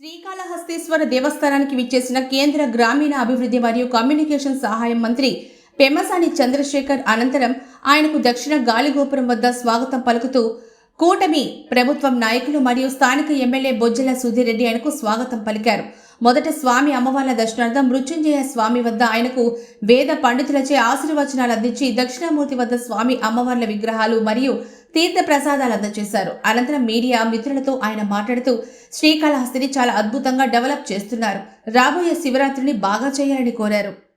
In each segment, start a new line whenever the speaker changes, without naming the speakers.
శ్రీకాళహస్తీశ్వర దేవస్థానానికి విచ్చేసిన కేంద్ర గ్రామీణ అభివృద్ధి మరియు కమ్యూనికేషన్ సహాయం మంత్రి పెమసాని చంద్రశేఖర్ అనంతరం ఆయనకు దక్షిణ గాలిగోపురం వద్ద స్వాగతం పలుకుతూ కూటమి ప్రభుత్వం నాయకులు మరియు స్థానిక ఎమ్మెల్యే బొజ్జల సుధీరెడ్డి ఆయనకు స్వాగతం పలికారు. మొదట స్వామి అమ్మవార్ల దర్శనార్థం మృత్యుంజయ స్వామి వద్ద ఆయనకు వేద పండితులచే ఆశీర్వచనాలు అందించి దక్షిణామూర్తి వద్ద స్వామి అమ్మవార్ల విగ్రహాలు మరియు తీర్థ ప్రసాదాలు అందజేశారు. అనంతరం మీడియా మిత్రులతో ఆయన మాట్లాడుతూ శ్రీకాళహస్తిని చాలా అద్భుతంగా డెవలప్ చేస్తున్నారు. రాబోయే శివరాత్రిని బాగా చేయాలని కోరారు.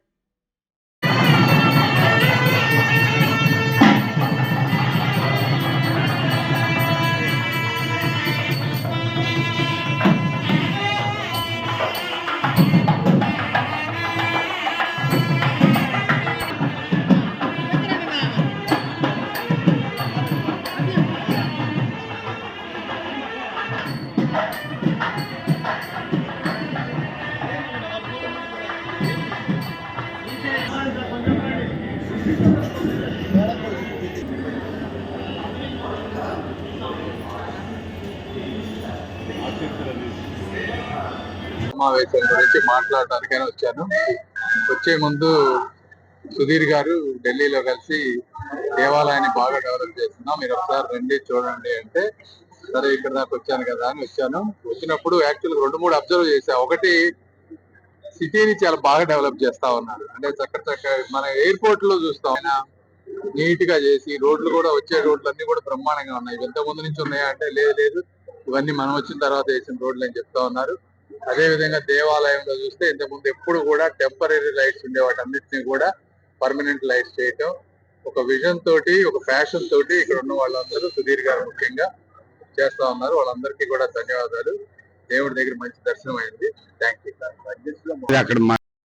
సమావేశం గురించి మాట్లాడడానికైనా వచ్చాను. వచ్చే ముందు సుధీర్ గారు ఢిల్లీలో కలిసి దేవాలయాన్ని బాగా డెవలప్ చేస్తున్నాం. మీరు ఒకసారి రండి చూడండి అంటే సరే ఇక్కడ దాకా వచ్చాను కదా అని వచ్చాను. వచ్చినప్పుడు యాక్చువల్ రెండు మూడు అబ్జర్వ్ చేశా. ఒకటి సిటీని చాలా బాగా డెవలప్ చేస్తా ఉన్నారు. అంటే చక్క చక్క మన ఎయిర్పోర్ట్లో చూస్తాం. నీట్గా చేసి రోడ్లు కూడా వచ్చే రోడ్లు అన్ని కూడా బ్రహ్మాండంగా ఉన్నాయి. ఇవి ముందు నుంచి ఉన్నాయా అంటే లేదు లేదు. ఇవన్నీ మనం వచ్చిన తర్వాత వేసిన రోడ్లు అని చెప్తా ఉన్నారు. అదే విధంగా దేవాలయంలో చూస్తే ఇంతకుముందు ముందు ఎప్పుడు కూడా టెంపరీ లైట్స్ ఉండే వాటి అన్నిటిని కూడా పర్మనెంట్ లైట్స్ చేయటం ఒక విజన్ తోటి ఒక ఫ్యాషన్ తోటి ఇక్కడ ఉన్న వాళ్ళందరూ సుధీర్ గారు ముఖ్యంగా చేస్తా ఉన్నారు. వాళ్ళందరికీ కూడా ధన్యవాదాలు. దేవుడి దగ్గర మంచి దర్శనం అయింది. థ్యాంక్ యూ
సార్ అక్కడ